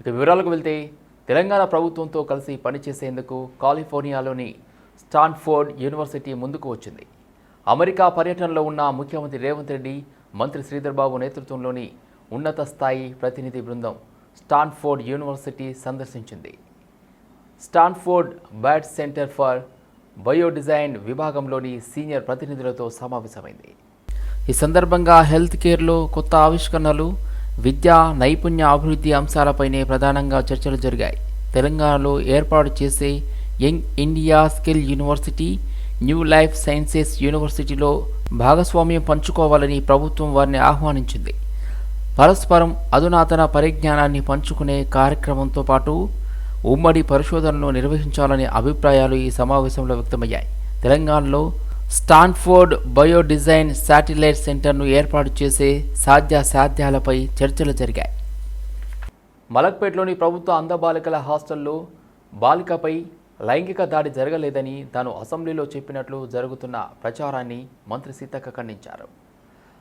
ఇక వివరాలకు వెళ్తే తెలంగాణ ప్రభుత్వంతో కలిసి పనిచేసేందుకు కాలిఫోర్నియాలోని స్టాన్ఫోర్డ్ యూనివర్సిటీ ముందుకు వచ్చింది. అమెరికా పర్యటనలో ఉన్న ముఖ్యమంత్రి రేవంత్ రెడ్డి మంత్రి శ్రీధర్ బాబు నేతృత్వంలోని ఉన్నత స్థాయి ప్రతినిధి బృందం స్టాన్ఫోర్డ్ యూనివర్సిటీ సందర్శించింది. స్టాన్ఫోర్డ్ బ్యాట్ సెంటర్ ఫర్ బయోడిజైన్ విభాగంలోని సీనియర్ ప్రతినిధులతో సమావేశమైంది. ఈ సందర్భంగా హెల్త్ కేర్లో కొత్త ఆవిష్కరణలు విద్యా నైపుణ్య అభివృద్ధి అంశాలపైనే ప్రధానంగా చర్చలు జరిగాయి. తెలంగాణలో ఏర్పాటు చేసే young India skill university new life sciences యూనివర్సిటీలో భాగస్వామ్యం పంచుకోవాలని ప్రభుత్వం వారిని ఆహ్వానించింది. పరస్పరం అధునాతన పరిజ్ఞానాన్ని పంచుకునే కార్యక్రమంతో పాటు ఉమ్మడి పరిశోధనలు నిర్వహించాలనే అభిప్రాయాలు ఈ సమావేశంలో వ్యక్తమయ్యాయి. తెలంగాణలో స్టాన్ఫోర్డ్ బయోడిజైన్ శాటిలైట్ సెంటర్ను ఏర్పాటు చేసే సాధ్యాసాధ్యాలపై చర్చలు జరిగాయి. మలక్పేటలోని ప్రభుత్వ అందబాలికల హాస్టల్లో బాలికపై లైంగిక దాడి జరగలేదని తాను అసెంబ్లీలో చెప్పినట్లు జరుగుతున్న ప్రచారాన్ని మంత్రి సీతక్క ఖండించారు.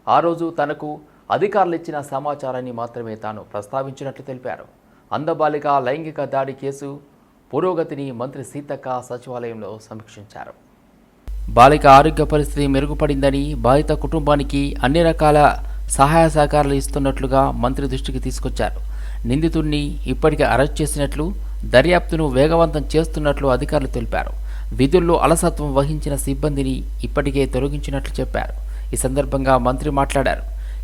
ఆ రోజు తనకు అధికారులు ఇచ్చిన సమాచారాన్ని మాత్రమే తాను ప్రస్తావించినట్లు తెలిపారు. అందబాలిక లైంగిక దాడి కేసు పురోగతిని మంత్రి సీతక్క సచివాలయంలో సమీక్షించారు. బాలిక ఆరోగ్య పరిస్థితి మెరుగుపడిందని బాధిత కుటుంబానికి అన్ని రకాల సహాయ సహకారాలు ఇస్తున్నట్లుగా మంత్రి దృష్టికి తీసుకొచ్చారు. నిందితుడిని ఇప్పటికే అరెస్ట్ చేసినట్లు దర్యాప్తును వేగవంతం చేస్తున్నట్లు అధికారులు తెలిపారు. విధుల్లో అలసత్వం వహించిన సిబ్బందిని ఇప్పటికే తొలగించినట్లు చెప్పారు. ఈ సందర్భంగా మంత్రి మాట్లాడారు.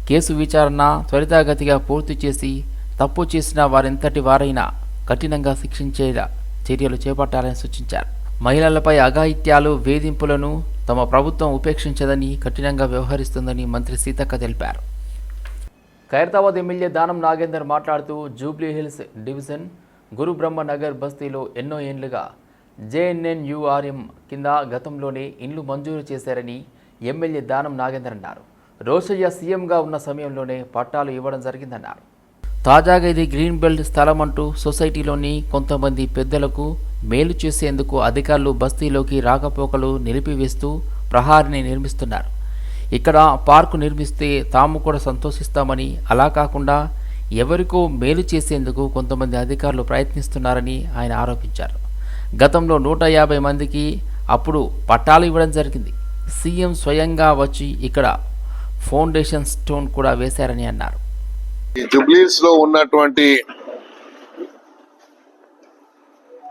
కేసు విచారణ త్వరితగతిగా పూర్తి చేసి తప్పు చేసిన వారెంతటి వారైనా కఠినంగా శిక్షించేలా చర్యలు చేపట్టాలని సూచించారు. మహిళలపై అఘాయిత్యాలు వేధింపులను తమ ప్రభుత్వం ఉపేక్షించదని కఠినంగా వ్యవహరిస్తుందని మంత్రి సీతక్క తెలిపారు. ఖైరతాబాద్ ఎమ్మెల్యే దానం నాగేందర్ మాట్లాడుతూ Jubilee Hills division Guru Brahma Nagar బస్తీలో ఎన్నో ఏండ్లుగా జేఎన్ఎన్యుఆర్ఎం కింద గతంలోనే ఇండ్లు మంజూరు చేశారని ఎమ్మెల్యే దానం నాగేందర్ అన్నారు. రోషయ్య సీఎంగా ఉన్న సమయంలోనే పట్టాలు ఇవ్వడం జరిగిందన్నారు. తాజాగా ఇది గ్రీన్ బెల్ట్ స్థలం అంటూ సొసైటీలోని కొంతమంది పెద్దలకు మేలు చేసేందుకు అధికారులు బస్తీలోకి రాకపోకలు నిలిపివేస్తూ ప్రహారిని నిర్మిస్తున్నారు. ఇక్కడ పార్కు నిర్మిస్తే తాము కూడా సంతోషిస్తామని అలా కాకుండా ఎవరికో మేలు చేసేందుకు కొంతమంది అధికారులు ప్రయత్నిస్తున్నారని ఆయన ఆరోపించారు. గతంలో నూట యాభై మందికి అప్పుడు పట్టాలు ఇవ్వడం జరిగింది. సీఎం స్వయంగా వచ్చి ఇక్కడ ఫౌండేషన్ స్టోన్ కూడా వేశారని అన్నారు. ఈ జుబ్లీస్లో ఉన్నటువంటి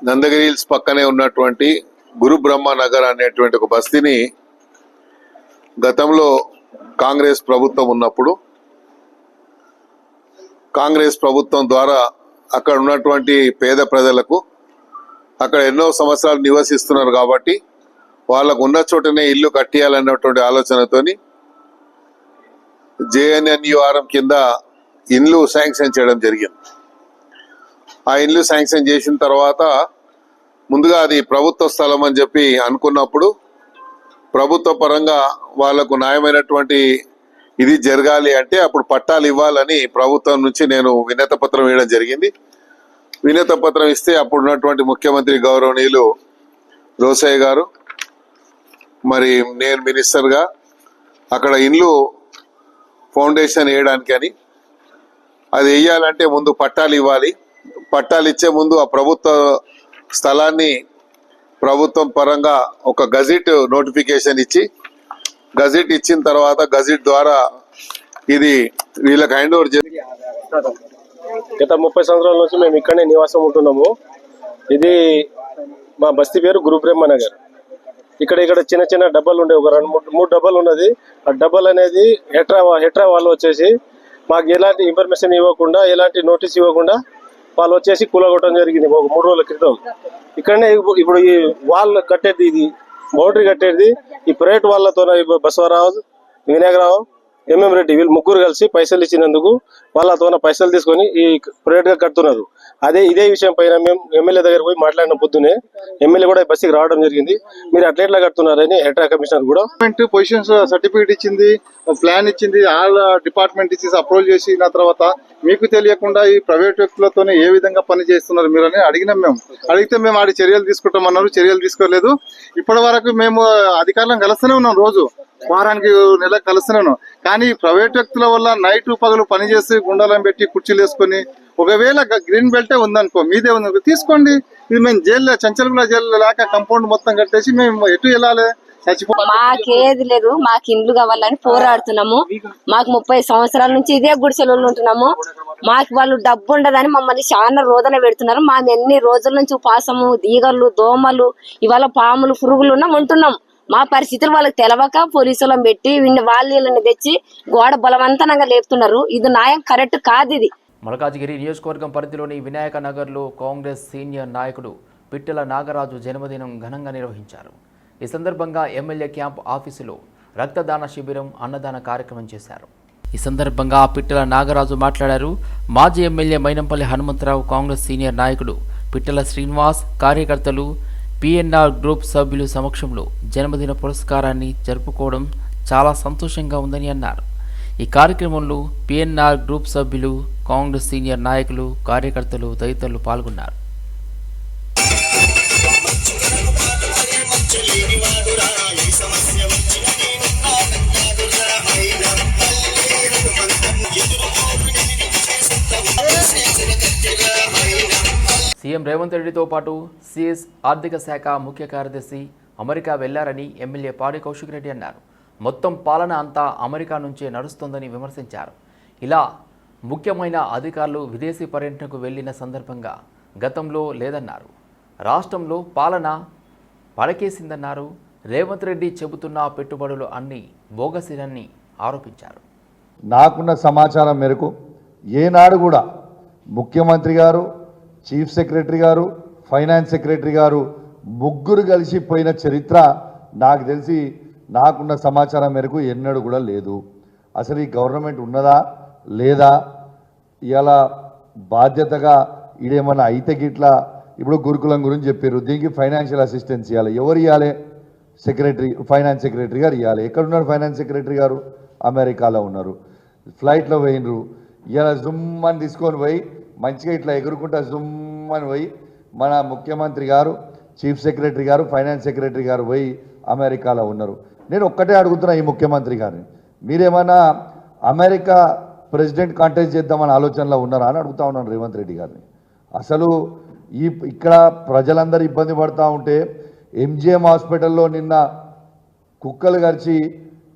నందగిరి హిల్స్ పక్కనే ఉన్నటువంటి గురు బ్రహ్మ నగర్ అనేటువంటి ఒక బస్తీని గతంలో కాంగ్రెస్ ప్రభుత్వం ఉన్నప్పుడు కాంగ్రెస్ ప్రభుత్వం ద్వారా అక్కడ ఉన్నటువంటి పేద ప్రజలకు అక్కడ ఎన్నో సంవత్సరాలు నివసిస్తున్నారు కాబట్టి వాళ్ళకు ఉన్న చోటనే ఇల్లు కట్టియాలన్నటువంటి ఆలోచనతోని జేఎన్ఎన్యుఆర్ఎం కింద ఇండ్లు శాంక్షన్ చేయడం జరిగింది. ఆ ఇండ్లు శాంక్షన్ చేసిన తర్వాత ముందుగా అది ప్రభుత్వ స్థలం అని చెప్పి అనుకున్నప్పుడు ప్రభుత్వ పరంగా వాళ్ళకు న్యాయమైనటువంటి ఇది జరగాలి అంటే అప్పుడు పట్టాలు ఇవ్వాలని ప్రభుత్వం నుంచి నేను వినత పత్రం ఇవ్వడం జరిగింది. వినత పత్రం ఇస్తే అప్పుడు ఉన్నటువంటి ముఖ్యమంత్రి గౌరవనీయులు రోసయ్య గారు మరి నేను మినిస్టర్గా అక్కడ ఇండ్లు ఫౌండేషన్ వేయడానికి అని. అది వేయాలంటే ముందు పట్టాలు ఇవ్వాలి. పట్టాలు ఇచ్చే ముందు ఆ ప్రభుత్వ స్థలాన్ని ప్రభుత్వం పరంగా ఒక గజిట్ నోటిఫికేషన్ ఇచ్చి గజిట్ ఇచ్చిన తర్వాత గజిట్ ద్వారా ఇది వీళ్ళకి హ్యాండ్ ఓవర్ గత ముప్పై సంవత్సరాల నుంచి మేము ఇక్కడనే నివాసం ఉంటున్నాము. ఇది మా బస్తీ పేరు గురుబ్రహ్మ నగర్. ఇక్కడ ఇక్కడ చిన్న చిన్న డబ్బాలు ఉండే ఒక రెండు మూడు మూడు డబ్బాలు ఉన్నది. ఆ డబ్బాలు అనేది హెట్రా హెట్రా వాళ్ళు వచ్చేసి మాకు ఎలాంటి ఇన్ఫర్మేషన్ ఇవ్వకుండా ఎలాంటి నోటీస్ ఇవ్వకుండా వాళ్ళు వచ్చేసి కూలగొట్టడం జరిగింది ఒక మూడు రోజుల క్రితం. ఇక్కడనే ఇప్పుడు ఈ వాల్ కట్టేది ఇది బౌండరీ కట్టేది ఈ ప్రైవేట్ వాళ్ళతో బసవరావు వినాయకరావు ఎంఎం రెడ్డి వీళ్ళు ముగ్గురు కలిసి పైసలు ఇచ్చినందుకు వాళ్ళతో పైసలు తీసుకొని ఈ ప్రైవేట్గా కడుతున్నారు. అదే ఇదే విషయం పైన మేము ఎమ్మెల్యే దగ్గర పోయి మాట్లాడిన పొద్దునే ఎమ్మెల్యే కూడా బస్సుకి రావడం జరిగింది. మీరు అట్లా ఎట్లా కడుతున్నారని హెడ్రా కమిషనర్ కూడా పొజిషన్స్ సర్టిఫికేట్ uh, ఇచ్చింది ప్లాన్ ఇచ్చింది ఆల్ డిపార్ట్మెంట్ uh, ఇచ్చేసి అప్రూవల్ చేసిన తర్వాత మీకు తెలియకుండా ఈ ప్రైవేట్ వ్యక్తులతోనే ఏ విధంగా పని చేస్తున్నారు మీరు అని అడిగినాం మేము. అడిగితే మేము ఆడి చర్యలు తీసుకుంటామన్నారు చర్యలు తీసుకోలేదు. ఇప్పటి వరకు మేము అధికారులను కలుస్తూనే ఉన్నాం రోజు. వారానికి నెల కలుస్తూనే ఉన్నాం. కానీ ప్రైవేట్ వ్యక్తుల వల్ల నైట్ పగలు పని చేసి గుండాలను పెట్టి కుర్చీలు వేసుకొని ఒకవేళ గ్రీన్ బెల్టే ఉందనుకో మీదే ఉంది తీసుకోండి. ఇది మేము జైల్లో చంచలగూడ జైల్లో లేక కంపౌండ్ మొత్తం కట్టేసి మేము ఎటు వెళ్ళాలి? మాకేది లేదు మాకు ఇండ్లు కావాలని పోరాడుతున్నాము. మాకు ముప్పై సంవత్సరాల నుంచి ఇదే గుడిసెలు ఉంటున్నాము. మాకు వాళ్ళు డబ్బు ఉండదని మమ్మల్ని చాలా రోదన పెడుతున్నారు. మేము ఎన్ని రోజుల నుంచి ఉపాసము ఈగలు దోమలు ఇవాళ పాములు పురుగులు ఉన్నాం ఉంటున్నాం. మా పరిస్థితులు వాళ్ళకి తెలవక పోలీసులను పెట్టి వీళ్ళని వాళ్ళ వీళ్ళని తెచ్చి గోడ బలవంతంగా లేపుతున్నారు. ఇది న్యాయం కరెక్ట్ కాదు ఇది. మల్కాజిగిరి నియోజకవర్గం పరిధిలోని వినాయక నగర్లో కాంగ్రెస్ సీనియర్ నాయకుడు పిట్టెల నాగరాజు జన్మదినం ఘనంగా నిర్వహించారు. ఈ సందర్భంగా ఎమ్మెల్యే క్యాంప్ ఆఫీసులో రక్తదాన శిబిరం అన్నదాన కార్యక్రమం చేశారు. ఈ సందర్భంగా పిట్టల నాగరాజు మాట్లాడారు. మాజీ MLA Mynampally Hanumantharao Congress senior నాయకుడు పిట్టల శ్రీనివాస్ కార్యకర్తలు పిఎన్ఆర్ గ్రూప్ సభ్యులు సమక్షంలో జన్మదిన పురస్కారాన్ని జరుపుకోవడం చాలా సంతోషంగా ఉందని అన్నారు. ఈ కార్యక్రమంలో పిఎన్ఆర్ గ్రూప్ సభ్యులు కాంగ్రెస్ సీనియర్ నాయకులు కార్యకర్తలు తదితరులు పాల్గొన్నారు. సీఎం రేవంత్ రెడ్డితో పాటు సిఎస్ ఆర్థిక శాఖ ముఖ్య కార్యదర్శి అమెరికా వెళ్ళారని ఎమ్మెల్యే పాడి కౌశిక్ రెడ్డి అన్నారు. మొత్తం పాలన అంతా అమెరికా నుంచే నడుస్తోందని విమర్శించారు. ఇలా ముఖ్యమైన అధికారులు విదేశీ పర్యటనకు వెళ్ళిన సందర్భంగా గతంలో లేదన్నారు. రాష్ట్రంలో పాలన పడకేసిందన్నారు. రేవంత్ రెడ్డి చెబుతున్న పెట్టుబడులు అన్నీ బోగసిరని ఆరోపించారు. నాకున్న సమాచారం మేరకు ఏనాడు కూడా ముఖ్యమంత్రి గారు చీఫ్ సెక్రటరీ గారు ఫైనాన్స్ సెక్రటరీ గారు ముగ్గురు కలిసి పోయిన చరిత్ర నాకు తెలిసి నాకున్న సమాచారం మేరకు ఎన్నడూ కూడా లేదు. అసలు ఈ గవర్నమెంట్ ఉన్నదా లేదా ఇలా బాధ్యతగా ఇడేమన్నా అయితే గిట్లా ఇప్పుడు గురుకులం గురించి చెప్పారు దీనికి ఫైనాన్షియల్ అసిస్టెన్స్ ఇవ్వాలి ఎవరు ఇవ్వాలి సెక్రటరీ ఫైనాన్స్ సెక్రటరీ గారు ఇవ్వాలి ఎక్కడున్నారు ఫైనాన్స్ సెక్రటరీ గారు? అమెరికాలో ఉన్నారు. ఫ్లైట్లో పోయినరు ఇలా జుమ్మని తీసుకొని పోయి మంచిగా ఇట్లా ఎగురుకుంటా జుమ్ అని పోయి మన ముఖ్యమంత్రి గారు చీఫ్ సెక్రటరీ గారు ఫైనాన్స్ సెక్రటరీ గారు పోయి అమెరికాలో ఉన్నారు. నేను ఒక్కటే అడుగుతున్నా ఈ ముఖ్యమంత్రి గారిని. మీరేమన్నా అమెరికా ప్రెసిడెంట్ కాంటెస్ట్ చేద్దామని ఆలోచనలో ఉన్నారా అని అడుగుతా ఉన్నాను రేవంత్ రెడ్డి గారిని. అసలు ఈ ఇక్కడ ప్రజలందరూ ఇబ్బంది పడుతూ ఉంటే ఎంజిఎం హాస్పిటల్లో నిన్న కుక్కలు గరిచి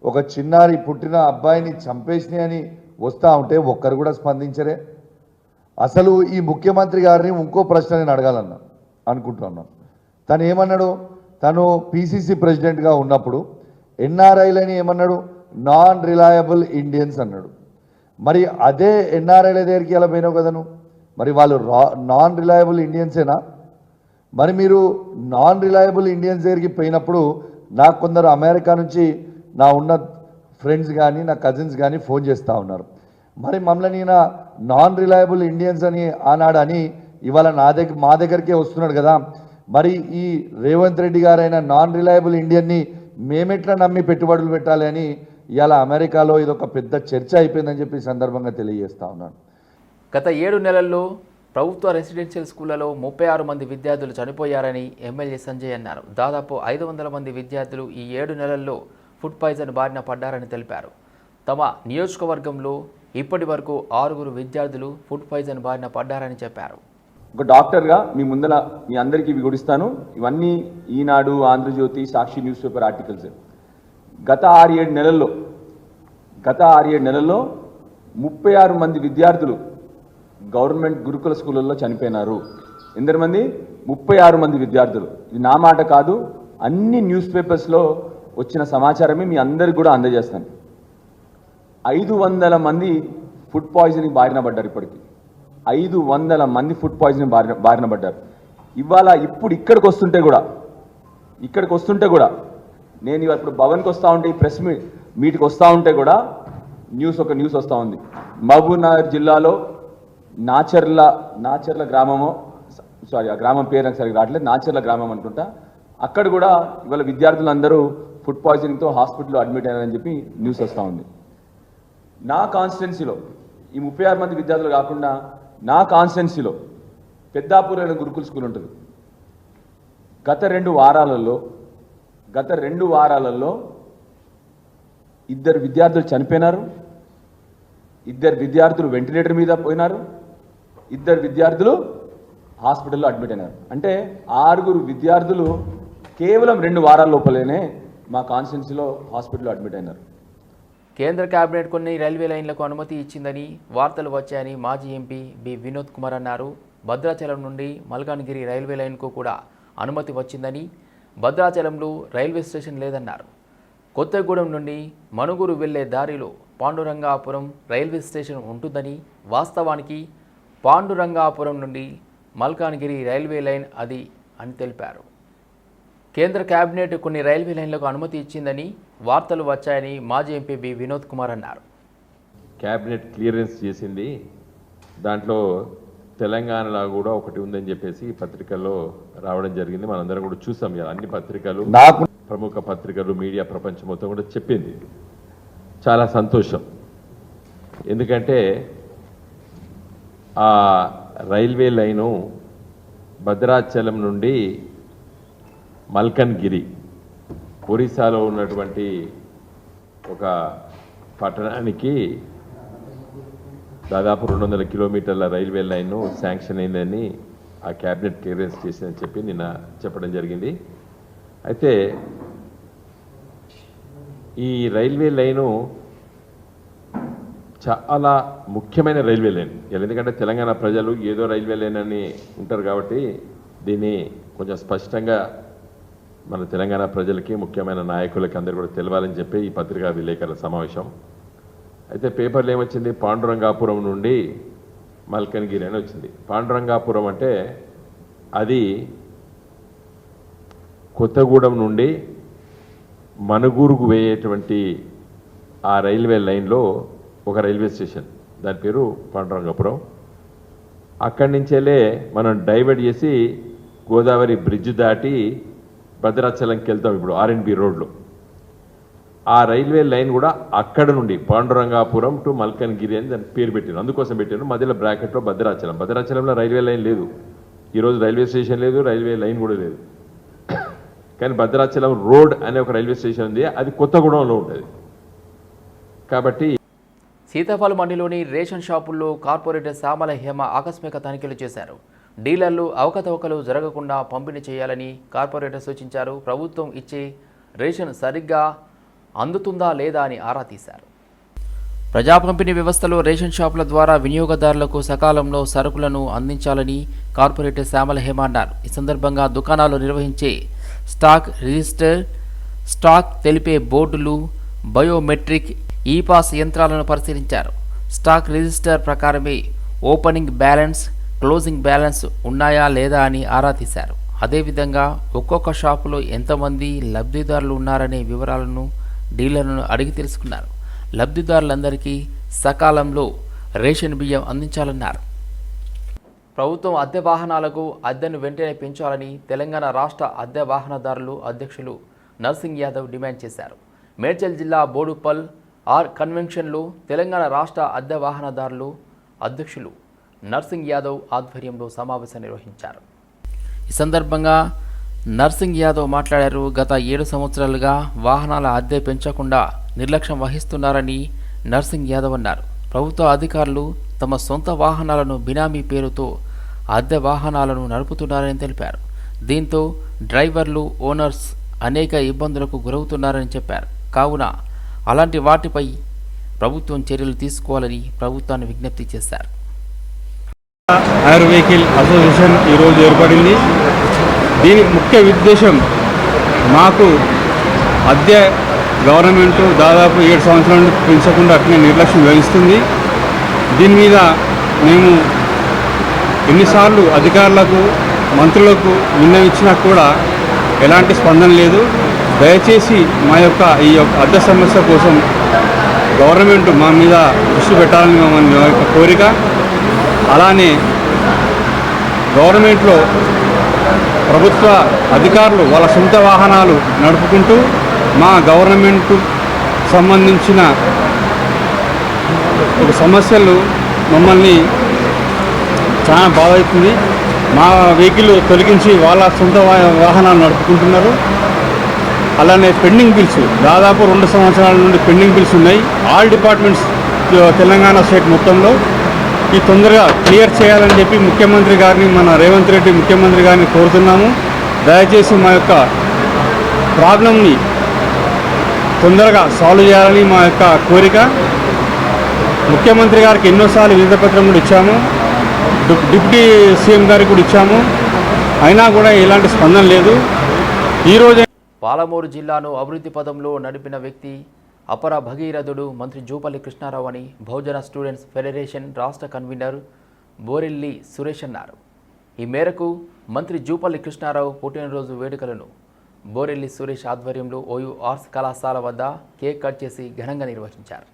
ఒక చిన్నారి పుట్టిన అబ్బాయిని చంపేసినాయని అని వస్తూ ఉంటే ఒక్కరు కూడా స్పందించరే. అసలు ఈ ముఖ్యమంత్రి గారిని ఇంకో ప్రశ్న నేను అడగాలన్నా అనుకుంటున్నాను తను ఏమన్నాడు? తను పిసిసి ప్రెసిడెంట్గా ఉన్నప్పుడు ఎన్ఆర్ఐలని ఏమన్నాడు? నాన్ రిలయబుల్ ఇండియన్స్ అన్నాడు. మరి అదే ఎన్ఆర్ఐల దగ్గరికి ఎలా పోయినావు కదను మరి వాళ్ళు రా నాన్ రిలయబుల్ ఇండియన్సేనా? మరి మీరు నాన్ రిలయబుల్ ఇండియన్స్ దగ్గరికి పోయినప్పుడు నాకు కొందరు అమెరికా నుంచి నా ఉన్న ఫ్రెండ్స్ కానీ నా కజిన్స్ కానీ ఫోన్ చేస్తూ ఉన్నారు. మరి మమ్మల్ని ఈయన నాన్ రిలయబుల్ ఇండియన్స్ అని ఆనాడు అని ఇవాళ నా దగ్గర మా దగ్గరికే వస్తున్నాడు కదా. మరి ఈ రేవంత్ రెడ్డి గారైన నాన్ రిలయబుల్ ఇండియన్ని మేమెట్లా నమ్మి పెట్టుబడులు పెట్టాలి అని ఇవాళ అమెరికాలో ఇది ఒక పెద్ద చర్చ అయిపోయిందని చెప్పి సందర్భంగా తెలియజేస్తా ఉన్నాను. గత ఏడు నెలల్లో ప్రభుత్వ రెసిడెన్షియల్ స్కూళ్ళలో ముప్పై ఆరు మంది విద్యార్థులు చనిపోయారని ఎమ్మెల్యే సంజయ్ అన్నారు. దాదాపు ఐదు వందల మంది విద్యార్థులు ఈ ఏడు నెలల్లో ఫుడ్ పాయిజన్ బారిన పడ్డారని తెలిపారు. తమ నియోజకవర్గంలో ఇప్పటి వరకు ఆరుగురు విద్యార్థులు ఫుడ్ పాయిజన్ బారిన పడ్డారని చెప్పారు. ఒక డాక్టర్గా మీ ముందర మీ అందరికీ ఇవి గుడిస్తాను. ఇవన్నీ Eenadu Andhra Jyothi Sakshi news paper articles. గత ఆరు ఏడు నెలల్లో గత ఆరు ఏడు నెలల్లో ముప్పై ఆరు మంది విద్యార్థులు గవర్నమెంట్ గురుకుల స్కూళ్ళల్లో చనిపోయినారు. ఎందరు మంది? ముప్పై ఆరు మంది విద్యార్థులు. ఇది నా మాట కాదు అన్ని న్యూస్ పేపర్స్లో వచ్చిన సమాచారమే మీ అందరికి కూడా అందజేస్తాను. ఐదు వందల మంది ఫుడ్ పాయిజనింగ్ బారిన పడ్డారు ఇప్పటికి. ఐదు వందల మంది ఫుడ్ పాయిజనింగ్ బారిన బారిన పడ్డారు ఇవాళ ఇప్పుడు ఇక్కడికి వస్తుంటే కూడా ఇక్కడికి వస్తుంటే కూడా నేను ఇవాళ ఇప్పుడు భవన్కి వస్తూ ఉంటే ఈ ప్రెస్ మీ మీట్కి వస్తూ ఉంటే కూడా న్యూస్ ఒక న్యూస్ వస్తూ ఉంది. మహబూబ్నగర్ జిల్లాలో నాచర్ల నాచర్ల గ్రామము సారీ ఆ గ్రామం పేరు నాకు సరిగ్గా రావట్లేదు నాచర్ల గ్రామం అనుకుంటా. అక్కడ కూడా ఇవాళ విద్యార్థులందరూ ఫుడ్ పాయిజనింగ్తో హాస్పిటల్లో అడ్మిట్ అయ్యారని చెప్పి న్యూస్ వస్తూ ఉంది. నా కాన్స్టిట్యున్సీలో ఈ ముప్పై ఆరు మంది విద్యార్థులు కాకుండా నా కాన్స్టిట్యున్సీలో పెద్దాపూర్ అనే గురుకుల స్కూల్ ఉంటుంది. గత రెండు వారాలలో గత రెండు వారాలలో ఇద్దరు విద్యార్థులు చనిపోయినారు ఇద్దరు విద్యార్థులు వెంటిలేటర్ మీద పోయినారు ఇద్దరు విద్యార్థులు హాస్పిటల్లో అడ్మిట్ అయినారు. అంటే ఆరుగురు విద్యార్థులు కేవలం రెండు వారాల లోపలేనే మా కాన్స్టిట్యున్సీలో హాస్పిటల్లో అడ్మిట్ అయినారు. కేంద్ర కేబినెట్ కొన్ని రైల్వే లైన్లకు అనుమతి ఇచ్చిందని వార్తలు వచ్చాయని మాజీ ఎంపీ బి వినోద్ కుమార్ అన్నారు. భద్రాచలం నుండి మల్కాన్గిరి రైల్వే లైన్కు కూడా అనుమతి వచ్చిందని భద్రాచలంలో రైల్వే స్టేషన్ లేదన్నారు. కొత్తగూడెం నుండి మనుగురు వెళ్ళే దారిలో పాండురంగాపురం రైల్వే స్టేషన్ ఉంటుందని వాస్తవానికి పాండురంగాపురం నుండి మల్కాన్గిరి రైల్వే లైన్ అది అని తెలిపారు. కేంద్ర కేబినెట్ కొన్ని రైల్వే లైన్లకు అనుమతి ఇచ్చిందని వార్తలు వచ్చాయని మాజీ ఎంపీ బి వినోద్ కుమార్ అన్నారు. క్యాబినెట్ క్లియరెన్స్ చేసింది. దాంట్లో తెలంగాణలో కూడా ఒకటి ఉందని చెప్పేసి పత్రికల్లో రావడం జరిగింది. మనందరం కూడా చూసాం ఇలా అన్ని పత్రికలు నాకు ప్రముఖ పత్రికలు మీడియా ప్రపంచం మొత్తం కూడా చెప్పింది. చాలా సంతోషం. ఎందుకంటే ఆ రైల్వే లైను భద్రాచలం నుండి మల్కన్గిరి ఒరిస్సాలో ఉన్నటువంటి ఒక పట్టణానికి దాదాపు రెండు వందల కిలోమీటర్ల రైల్వే లైన్ను శాంక్షన్ అయిందని ఆ క్యాబినెట్ క్లియరెన్స్ చేసిందని చెప్పి నిన్న చెప్పడం జరిగింది. అయితే ఈ రైల్వే లైను చాలా ముఖ్యమైన రైల్వే లైన్. ఎందుకంటే తెలంగాణ ప్రజలు ఏదో రైల్వే లైన్ అని ఉంటారు కాబట్టి దీన్ని కొంచెం స్పష్టంగా మన తెలంగాణ ప్రజలకి ముఖ్యమైన నాయకులకి అందరు కూడా తెలవాలని చెప్పి ఈ పత్రికా విలేకరుల సమావేశం. అయితే పేపర్లు ఏమొచ్చింది? పాండురంగాపురం నుండి మల్కన్గిరి అని వచ్చింది. పాండురంగాపురం అంటే అది కొత్తగూడెం నుండి మనుగూరుకు వేయేటువంటి ఆ రైల్వే లైన్లో ఒక రైల్వే స్టేషన్. దాని పేరు పాండురంగాపురం. అక్కడి నుంచేలే మనం డైవర్ట్ చేసి గోదావరి బ్రిడ్జ్ దాటి భద్రాచలంకి వెళ్తాం ఇప్పుడు ఆర్ఎన్బి రోడ్లో. ఆ రైల్వే లైన్ కూడా అక్కడ నుండి పాండురంగాపురం టు మల్కన్గిరి అని దాని పేరు పెట్టారు. అందుకోసం పెట్టారు. మధ్యలో బ్రాకెట్లో భద్రాచలం. భద్రాచలంలో రైల్వే లైన్ లేదు. ఈరోజు రైల్వే స్టేషన్ లేదు రైల్వే లైన్ కూడా లేదు. కానీ భద్రాచలం రోడ్ అనే ఒక రైల్వే స్టేషన్ ఉంది. అది కొత్తగూడెంలో ఉంటుంది. కాబట్టి సీతాఫలం మండిలోని రేషన్ షాపుల్లో కార్పొరేటర్ సామల హేమ ఆకస్మిక తనిఖీలు చేశారు. డీలర్లు అవకతవకలు జరగకుండా పంపిణీ చేయాలని కార్పొరేటర్ సూచించారు. ప్రభుత్వం ఇచ్చే రేషన్ సరిగ్గా అందుతుందా లేదా అని ఆరా తీశారు. ప్రజా పంపిణీ వ్యవస్థలో రేషన్ షాపుల ద్వారా వినియోగదారులకు సకాలంలో సరుకులను అందించాలని కార్పొరేటర్ శ్యామల హేమ అన్నారు. ఈ సందర్భంగా దుకాణాలు నిర్వహించే స్టాక్ రిజిస్టర్ స్టాక్ తెలిపే బోర్డులు బయోమెట్రిక్ ఈ పాస్ యంత్రాలను పరిశీలించారు. స్టాక్ రిజిస్టర్ ప్రకారమే ఓపెనింగ్ బ్యాలెన్స్ క్లోజింగ్ బ్యాలెన్స్ ఉన్నాయా లేదా అని ఆరా తీశారు. అదేవిధంగా ఒక్కొక్క షాపులో ఎంతమంది లబ్ధిదారులు ఉన్నారనే వివరాలను డీలర్లను అడిగి తెలుసుకున్నారు. లబ్ధిదారులందరికీ సకాలంలో రేషన్ బియ్యం అందించాలన్నారు. ప్రభుత్వం అద్దె వాహనాలకు అద్దెను వెంటనే పెంచాలని తెలంగాణ రాష్ట్ర అద్దె వాహనదారులు అధ్యక్షులు నర్సింగ్ యాదవ్ డిమాండ్ చేశారు. మేడ్చల్ జిల్లా బోడుపల్ ఆర్ కన్వెన్షన్లో తెలంగాణ రాష్ట్ర అద్దె వాహనదారులు అధ్యక్షులు నర్సింగ్ యాదవ్ ఆధ్వర్యంలో సమావేశం నిర్వహించారు. ఈ సందర్భంగా నర్సింగ్ యాదవ్ మాట్లాడారు. గత ఏడు సంవత్సరాలుగా వాహనాల అద్దె పెంచకుండా నిర్లక్ష్యం వహిస్తున్నారని నర్సింగ్ యాదవ్ అన్నారు. ప్రభుత్వ అధికారులు తమ సొంత వాహనాలను బినామీ పేరుతో అద్దె వాహనాలను నడుపుతున్నారని తెలిపారు. దీంతో డ్రైవర్లు ఓనర్స్ అనేక ఇబ్బందులకు గురవుతున్నారని చెప్పారు. కావున అలాంటి వాటిపై ప్రభుత్వం చర్యలు తీసుకోవాలని ప్రభుత్వాన్ని విజ్ఞప్తి చేశారు. ఎయిర్ వెహికల్ అసోసియేషన్ ఈరోజు ఏర్పడింది. దీని ముఖ్య ఉద్దేశం మాకు అద్దె గవర్నమెంట్ దాదాపు ఏడు సంవత్సరాల నుండి పెంచకుండా అట్లే నిర్లక్ష్యం వహిస్తుంది దీని మీద మేము ఎన్నిసార్లు అధికారులకు మంత్రులకు విన్నవించినా కూడా ఎలాంటి స్పందన లేదు. దయచేసి మా యొక్క ఈ యొక్క అద్దె సమస్య కోసం గవర్నమెంట్ మా మీద దృష్టి పెట్టాలని మా యొక్క కోరిక. అలానే గవర్నమెంట్లో ప్రభుత్వ అధికారులు వాళ్ళ సొంత వాహనాలు నడుపుకుంటూ మా గవర్నమెంట్ సంబంధించిన ఒక సమస్యలు మమ్మల్ని చాలా బాధ అవుతుంది మా వెహికల్ తొలగించి వాళ్ళ సొంత వాహనాలు నడుపుకుంటున్నారు. అలానే పెండింగ్ బిల్స్ దాదాపు రెండు సంవత్సరాల నుండి పెండింగ్ బిల్స్ ఉన్నాయి. ఆల్ డిపార్ట్మెంట్స్ తెలంగాణ స్టేట్ మొత్తంలో ఈ తొందరగా క్లియర్ చేయాలని చెప్పి ముఖ్యమంత్రి గారిని మన రేవంత్ రెడ్డి ముఖ్యమంత్రి గారిని కోరుతున్నాము. దయచేసి మా యొక్క ప్రాబ్లంని తొందరగా సాల్వ్ చేయాలని మా యొక్క కోరిక. ముఖ్యమంత్రి గారికి ఎన్నోసార్లు వినతపత్రం కూడా ఇచ్చాము. డిప్యూటీ సీఎం గారికి కూడా ఇచ్చాము. అయినా కూడా ఎలాంటి స్పందన లేదు. ఈరోజు పాలమూరు జిల్లాను అభివృద్ధి పదంలో నడిపిన వ్యక్తి అపర భగీరథుడు మంత్రి జూపల్లి కృష్ణారావు అని బహుజన స్టూడెంట్స్ ఫెడరేషన్ రాష్ట్ర కన్వీనర్ బోరెల్లి సురేష్ అన్నారు. ఈ మేరకు మంత్రి జూపల్లి కృష్ణారావు పుట్టినరోజు వేడుకలను బోరెల్లి సురేష్ ఆధ్వర్యంలో ఓయూ ఆర్ట్స్ కళాశాల వద్ద కేక్ కట్ చేసి ఘనంగా నిర్వహించారు.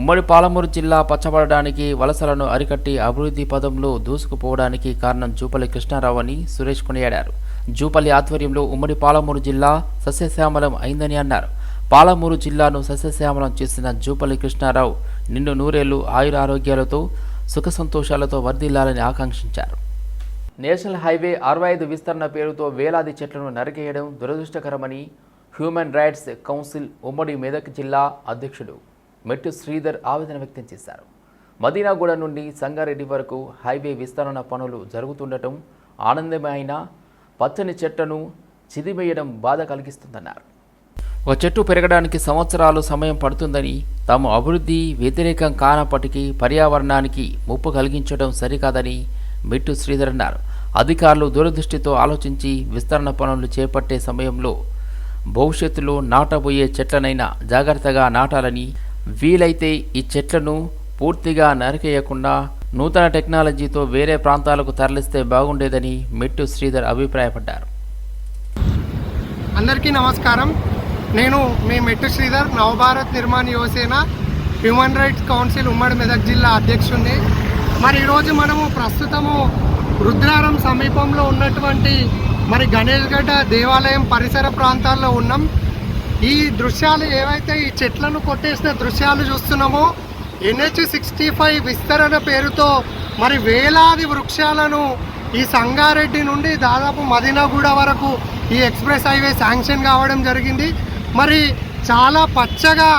ఉమ్మడి పాలమూరు జిల్లా పచ్చబడడానికి వలసలను అరికట్టి అభివృద్ధి పదంలో దూసుకుపోవడానికి కారణం జూపల్లి కృష్ణారావు అని సురేష్ కొనియాడారు. జూపల్లి ఆధ్వర్యంలో ఉమ్మడి పాలమూరు జిల్లా సస్యశ్యామలం అయిందని అన్నారు. పాలమూరు జిల్లాను సస్యశ్యామలం చేసిన జూపల్లి కృష్ణారావు నిండు నూరేళ్ళు ఆయుర ఆరోగ్యాలతో సుఖ సంతోషాలతో వర్ధిల్లాలని ఆకాంక్షించారు. నేషనల్ హైవే అరవై ఐదు విస్తరణ పేరుతో వేలాది చెట్లను నరికేయడం దురదృష్టకరమని హ్యూమన్ రైట్స్ కౌన్సిల్ ఉమ్మడి మెదక్ జిల్లా అధ్యక్షుడు మెట్టు శ్రీధర్ ఆవేదన వ్యక్తం చేశారు. మదీనాగూడ నుండి సంగారెడ్డి వరకు హైవే విస్తరణ పనులు జరుగుతుండటం ఆనందమైన పచ్చని చెట్లను చిదివేయడం బాధ కలిగిస్తుందన్నారు. ఒక చెట్టు పెరగడానికి సంవత్సరాలు సమయం పడుతుందని తాము అభివృద్ధి వ్యతిరేకం కానప్పటికీ పర్యావరణానికి ముప్పు కలిగించడం సరికాదని మిట్టు శ్రీధర్ అన్నారు. అధికారులు దూరదృష్టితో ఆలోచించి విస్తరణ పనులు చేపట్టే సమయంలో భవిష్యత్తులో నాటబోయే చెట్లనైనా జాగ్రత్తగా నాటాలని వీలైతే ఈ చెట్లను పూర్తిగా నరికేయకుండా నూతన టెక్నాలజీతో వేరే ప్రాంతాలకు తరలిస్తే బాగుండేదని మెట్టు శ్రీధర్ అభిప్రాయపడ్డారు. అందరికీ నమస్కారం. నేను మీ మెట్టు శ్రీధర్ నవభారత్ నిర్మాణ యువసేన హ్యూమన్ రైట్స్ కౌన్సిల్ ఉమ్మడి మెదక్ జిల్లా అధ్యక్షుడిని మరి ఈరోజు మనము ప్రస్తుతము రుద్రారం సమీపంలో ఉన్నటువంటి మరి గణేష్గడ్డ దేవాలయం పరిసర ప్రాంతాల్లో ఉన్నాం. ఈ దృశ్యాలు ఏవైతే ఈ చెట్లను కొట్టేసిన దృశ్యాలు చూస్తున్నామో ఎన్హెచ్ సిక్స్టీ ఫైవ్ విస్తరణ పేరుతో మరి వేలాది వృక్షాలను ఈ సంగారెడ్డి నుండి దాదాపు మదినగూడ వరకు ఈ ఎక్స్ప్రెస్ హైవే శాంక్షన్ కావడం జరిగింది. మరి చాలా పచ్చగా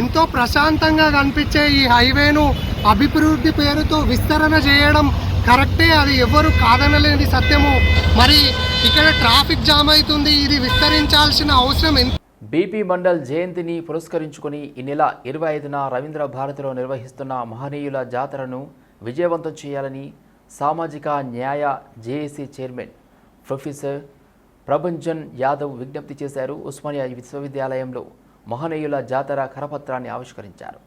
ఎంతో ప్రశాంతంగా కనిపించే ఈ హైవేను అభివృద్ధి పేరుతో విస్తరణ చేయడం కరెక్టే? అది ఎవరు కాదనలేని సత్యము. మరి ఇక్కడ ట్రాఫిక్ జామ్ అవుతుంది ఇది విస్తరించాల్సిన అవసరం ఎంత? బీపీ మండల్ జయంతిని పురస్కరించుకుని ఈ నెల ఇరవై ఐదున రవీంద్ర భారతిలో నిర్వహిస్తున్న మహనీయుల జాతరను విజయవంతం చేయాలని సామాజిక న్యాయ JAC chairman professor Prabhanjan Yadav విజ్ఞప్తి చేశారు. ఉస్మానియా విశ్వవిద్యాలయంలో మహనీయుల జాతర కరపత్రాన్ని ఆవిష్కరించారు.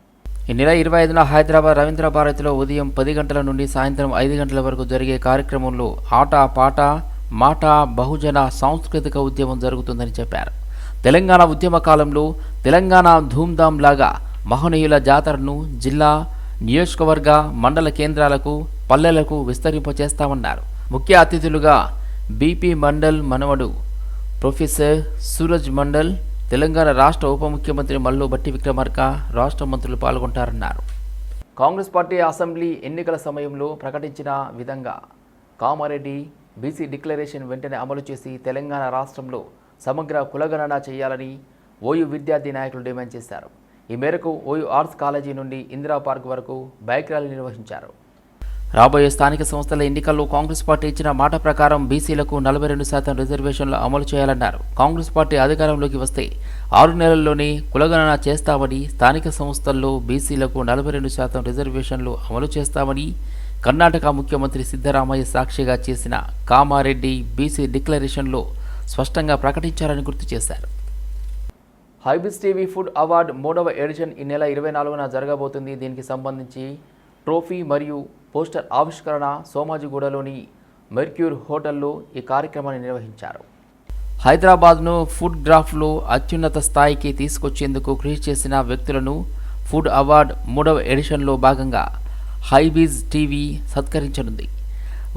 ఈ నెల ఇరవై ఐదున హైదరాబాద్ రవీంద్ర భారతిలో ఉదయం పది గంటల నుండి సాయంత్రం ఐదు గంటల వరకు జరిగే కార్యక్రమంలో ఆట పాట మాట బహుజన సాంస్కృతిక ఉద్యమం జరుగుతుందని చెప్పారు. తెలంగాణ ఉద్యమ కాలంలో తెలంగాణ ధూమ్ధామ్ లాగా మహనీయుల జాతరను జిల్లా నియోజకవర్గ మండల కేంద్రాలకు పల్లెలకు విస్తరింపచేస్తామన్నారు. ముఖ్య అతిథులుగా బీపీ మండల్ మనవడు ప్రొఫెసర్ సూరజ్ మండల్ తెలంగాణ రాష్ట్ర ఉప ముఖ్యమంత్రి మల్లు బట్టి విక్రమార్క రాష్ట్ర మంత్రులు పాల్గొంటారన్నారు. కాంగ్రెస్ పార్టీ అసెంబ్లీ ఎన్నికల సమయంలో ప్రకటించిన విధంగా కామారెడ్డి బీసీ డిక్లరేషన్ వెంటనే అమలు చేసి తెలంగాణ రాష్ట్రంలో సమగ్ర కులగణన చేయాలని ఓయూ విద్యార్థి నాయకులు డిమాండ్ చేశారు. ఈ మేరకు ఓయూ ఆర్ట్స్ కాలేజీ నుండి ఇందిరా పార్క్ వరకు బైక్ ర్యాలీ నిర్వహించారు. రాబోయే స్థానిక సంస్థల ఎన్నికల్లో కాంగ్రెస్ పార్టీ ఇచ్చిన మాట ప్రకారం బీసీలకు నలభై రెండు శాతం రిజర్వేషన్లు అమలు చేయాలన్నారు. కాంగ్రెస్ పార్టీ అధికారంలోకి వస్తే ఆరు నెలల్లోనే కులగణన చేస్తామని స్థానిక సంస్థల్లో బీసీలకు నలభై రెండు శాతం రిజర్వేషన్లు అమలు చేస్తామని కర్ణాటక ముఖ్యమంత్రి సిద్ధరామయ్య సాక్షిగా చేసిన కామారెడ్డి బీసీ డిక్లరేషన్లో స్పష్టంగా ప్రకటించారని గుర్తు చేశారు. హైబిస్ టీవీ ఫుడ్ అవార్డ్ మూడవ ఎడిషన్ ఈ నెల ఇరవై నాలుగున జరగబోతుంది. దీనికి సంబంధించి ట్రోఫీ మరియు పోస్టర్ ఆవిష్కరణ సోమాజిగూడలోని మెర్క్యూర్ హోటల్లో ఈ కార్యక్రమాన్ని నిర్వహించారు. హైదరాబాద్ను ఫుడ్ గ్రాఫ్లో అత్యున్నత స్థాయికి తీసుకొచ్చేందుకు కృషి చేసిన వ్యక్తులను ఫుడ్ అవార్డ్ మూడవ ఎడిషన్లో భాగంగా హైబీజ్ టీవీ సత్కరించనుంది.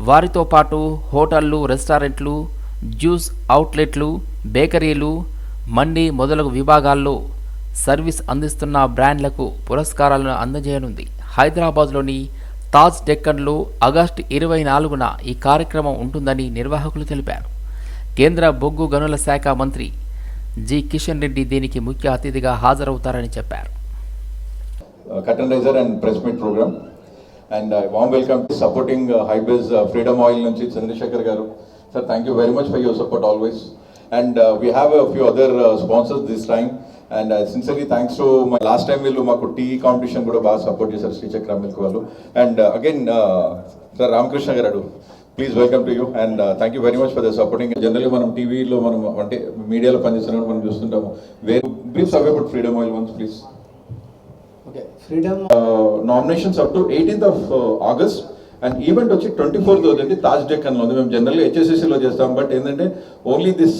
వారితో పాటు హోటళ్ళు రెస్టారెంట్లు జ్యూస్ అవుట్లెట్లు బేకరీలు మండి మొదలగు విభాగాల్లో సర్వీస్ అందిస్తున్న బ్రాండ్లకు పురస్కారాలను అందజేయనుంది. హైదరాబాద్లోని తాజ్ డెక్కన్లో ఆగస్టు ఇరవై నాలుగున ఈ కార్యక్రమం ఉంటుందని నిర్వాహకులు తెలిపారు. కేంద్ర బొగ్గు గనుల శాఖ మంత్రి జి. కిషన్ రెడ్డి దీనికి ముఖ్య అతిథిగా హాజరవుతారని చెప్పారు. Curtain and and press and warm welcome to supporting Hybiz freedom oil నుంచి Chandrasekhar garu. Sir thank you very much for your support always and we have few other sponsors this time and sincerely thanks to my last time వీళ్ళు మాకు tea competition కూడా బాగా support చేశారు శ్రీచక్ర milk వాళ్ళు. And again sir Ramakrishna garu please welcome to you and thank you very much for the supporting generally మనం టీవీలో మనం అంటే మీడియాలో పనిచేస్తున్నప్పుడు మనం చూస్తుంటాము. వేరే briefs away about freedom oil once please okay freedom nominations up to eighteenth of August and event వచ్చి ట్వంటీ ఫోర్త్ వచ్చి తాజ్ డెక్కన్లో ఉంది. మేము జనరల్గా హెచ్ఎస్ఎస్సీలో చేస్తాం. బట్ ఏంటంటే only this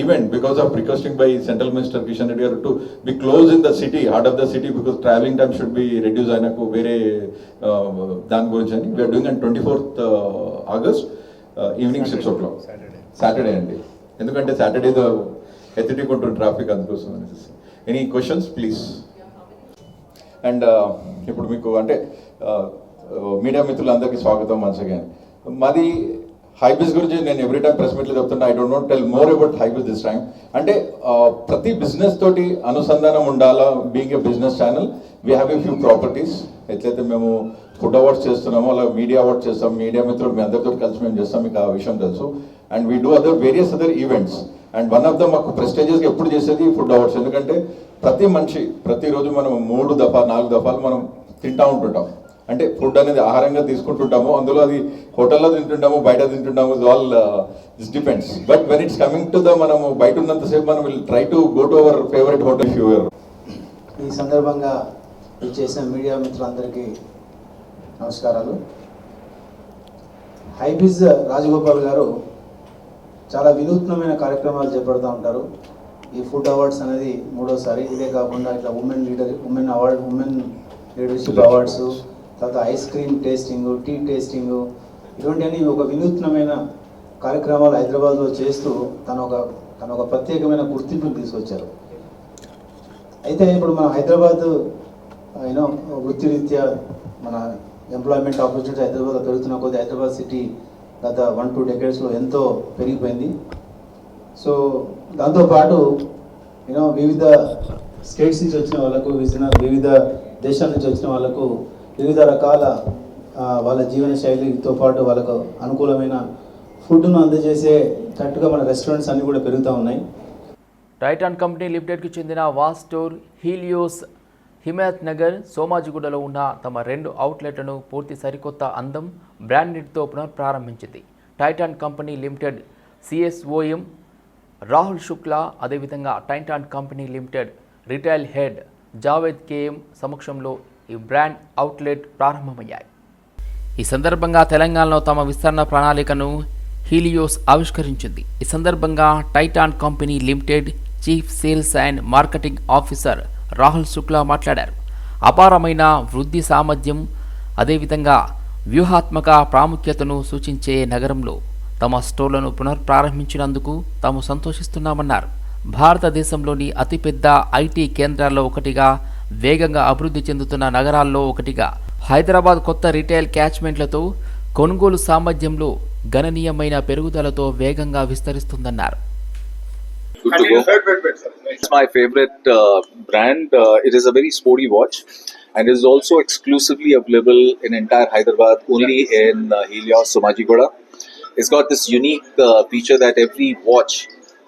event because of requesting by central minister Kishan Reddy garu to be close in the city heart of the city because travelling time should be reduce ఆయనకు వేరే దాని గురించి అని. We are doing and twenty fourth August evening six o'clock Saturday అండి. ఎందుకంటే సాటర్డేతో ఎత్తిటిక్ ఉంటుంది traffic అందుకోసం అనేసి. ఎనీ క్వశ్చన్స్ ప్లీజ్ అండ్ ఇప్పుడు మీకు అంటే మీడియా మిత్రులందరికీ స్వాగతం అగైన్ మాది హైబిస్ గురించి నేను ఎవ్రీ టైం ప్రెస్ మీట్లో చెప్తున్నా I don't not tell more about Hybiz this time అంటే ప్రతి బిజినెస్ తోటి అనుసంధానం ఉండాలా being a business channel we have a few properties ఎట్లయితే మేము ఫుడ్ అవార్డ్స్ చేస్తున్నామో అలా మీడియా అవార్డ్స్ చేస్తాం. మీడియా మిత్రులు మీ అందరితో కలిసి మేము చేస్తాం. మీకు ఆ విషయం తెలుసు. And we do other various other events and one of the మాకు ప్రెస్టేజెస్గా ఎప్పుడు చేసేది ఫుడ్ అవార్డ్స్ ఎందుకంటే ప్రతి మనిషి ప్రతిరోజు మనం మూడు దఫా నాలుగు దఫాలు మనం తింటా ఉంటుంటాం. అంటే ఫుడ్ అనేది ఆహారంగా తీసుకుంటుంటాము అందులో అది హోటల్లో తింటుంటాము బయట తింటుంటాము all is depends but when it's coming to the మనము బయట ఉన్నంతసేపు మనం will try to go to our favourite hotel fewer ఈ సందర్భంగా చేసిన మీడియా మిత్రులందరికీ నమస్కారాలు. హైబిజ్ రాజగోపాల్ గారు చాలా వినూత్నమైన కార్యక్రమాలు చేపడుతూ ఉంటారు. ఈ ఫుడ్ అవార్డ్స్ అనేది మూడోసారి ఇదే కాకుండా ఇట్లా women leader women award women leadership awards తర్వాత ice cream tasting tea tasting ఇటువంటివన్నీ ఒక వినూత్నమైన కార్యక్రమాలు హైదరాబాద్లో చేస్తూ తన ఒక తన ఒక ప్రత్యేకమైన గుర్తింపును తీసుకొచ్చారు. అయితే ఇప్పుడు మన హైదరాబాద్ యూనో వృత్తిరీత్యా మన ఎంప్లాయ్మెంట్ ఆపర్చునిటీ హైదరాబాద్లో పెరుగుతున్న కొద్ది హైదరాబాద్ సిటీ గత వన్ టూ డెకేడ్స్లో ఎంతో పెరిగిపోయింది. సో దాంతోపాటు యూనో వివిధ స్టేట్స్ నుంచి వచ్చిన వాళ్ళకు వివిధ దేశాల నుంచి వచ్చిన వాళ్ళకు వివిధ రకాల వాళ్ళ జీవన శైలితో పాటు వాళ్ళకు అనుకూలమైన ఫుడ్ను అందజేసే తట్టుగా మన రెస్టారెంట్స్ అన్నీ కూడా పెరుగుతూ ఉన్నాయి. టైటాన్ కంపెనీ లిమిటెడ్కి చెందిన వాస్టోర్ హీలియోస్ హిమాయత్ నగర్ సోమాజిగూడలో ఉన్న తమ రెండు అవుట్లెట్లను పూర్తి సరికొత్త అందం బ్రాండెడ్తో పునఃప్రారంభించింది. Titan company limited CSOM Rahul Shukla అదేవిధంగా Titan company limited retail head Javed KM సమక్షంలో ఈ బ్రాండ్ అవుట్లెట్ ప్రారంభమయ్యాయి. ఈ సందర్భంగా తెలంగాణలో తమ విస్తరణ ప్రణాళికను హీలియోస్ ఆవిష్కరించింది. ఈ సందర్భంగా Titan company limited chief sales and marketing officer Rahul Shukla మాట్లాడారు. అపారమైన వృద్ధి సామర్థ్యం అదేవిధంగా వ్యూహాత్మక ప్రాముఖ్యతను సూచించే నగరంలో తమ స్టోర్లను పునర్ప్రారంభించినందుకు తాము సంతోషిస్తున్నామన్నారు. భారతదేశంలోని అతిపెద్ద ఐటీ కేంద్రాల్లో ఒకటిగా వేగంగా అభివృద్ధి చెందుతున్న నగరాల్లో ఒకటిగా హైదరాబాద్ కొత్త రిటైల్ క్యాచ్మెంట్లతో కొనుగోలు సామర్థ్యంలో గణనీయమైన పెరుగుదలతో వేగంగా విస్తరిస్తుందన్నారు. It's my favorite uh, brand. Uh, it is a very sporty watch, and is also exclusively available in entire Hyderabad, only in uh, Helios, Somajigoda. It's got this unique uh, feature that every watch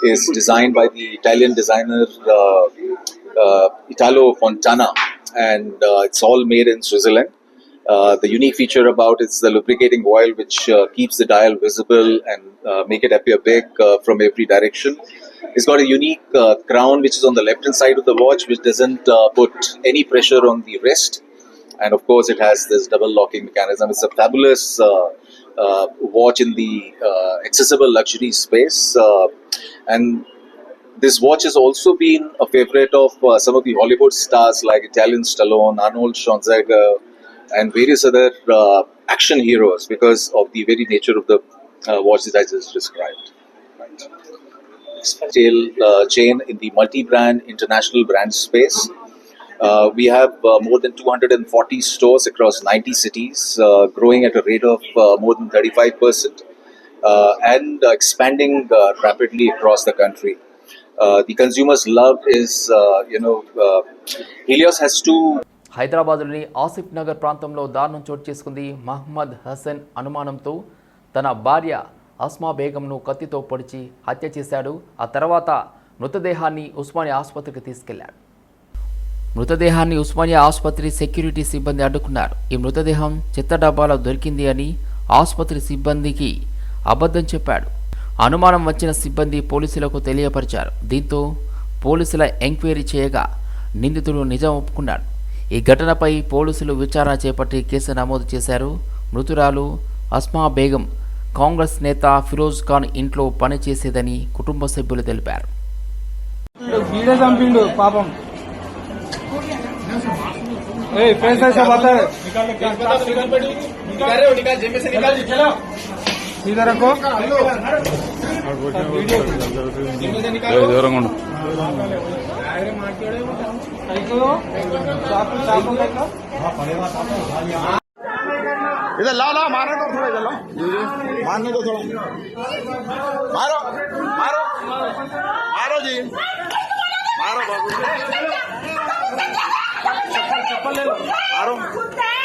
is designed by the Italian designer uh, uh, Italo Fontana, and uh, it's all made in Switzerland. Uh, the unique feature about it's the lubricating oil which uh, keeps the dial visible and uh, make it appear big from every direction. It's got a unique crown which is on the left hand side of the watch which doesn't put any pressure on the wrist. And of course, it has this double locking mechanism. It's a fabulous watch in the uh, accessible luxury space. Uh, and this watch has also been a favorite of uh, some of the Hollywood stars like Italian Stallone, Arnold Schwarzenegger, and various other uh, action heroes because of the very nature of the uh, watch that I just described. Right. Retail uh, chain in the multi-brand international brand space. Uh, we have uh, more than 240 stores across 90 cities, uh, growing at a rate of uh, more than 35%, uh, and uh, expanding uh, rapidly across the country. Uh, the consumers' love is, uh, you know, uh, Helios has two హైదరాబాద్లోని ఆసిఫ్ నగర్ ప్రాంతంలో దారుణం చోటు చేసుకుంది మహమ్మద్ హసన్ అనుమానంతో తన భార్య అస్మా బేగంను కత్తితో పొడిచి హత్య చేశాడు ఆ తర్వాత మృతదేహాన్ని ఉస్మానియా ఆసుపత్రికి తీసుకెళ్ళాడు మృతదేహాన్ని ఉస్మానియా ఆసుపత్రి సెక్యూరిటీ సిబ్బంది అడ్డుకున్నారు. ఈ మృతదేహం చెత్త డబ్బాలో దొరికింది అని ఆసుపత్రి సిబ్బందికి అబద్ధం చెప్పాడు. అనుమానం వచ్చిన సిబ్బంది పోలీసులకు తెలియపరిచారు. దీంతో పోలీసుల ఎంక్వైరీ చేయగా నిందితుడు నిజం ఒప్పుకున్నాడు. ఈ ఘటనపై పోలీసులు విచారణ చేపట్టి కేసు నమోదు చేశారు. మృతురాలు అస్మా బేగం కాంగ్రెస్ నేత ఫిరోజ్ ఖాన్ ఇంట్లో పనిచేసేదని కుటుంబ సభ్యులు తెలిపారు. పాపం. ఏ ఫేస్ ऐसा बात है इधर रखो దూరంగా ఉండు इधर ला ला मारने दो थोड़ा इधर ला मारने दो थोड़ा मारो मारो मारो जी मारो बाबू చెప్పాలి చెప్పలేదు.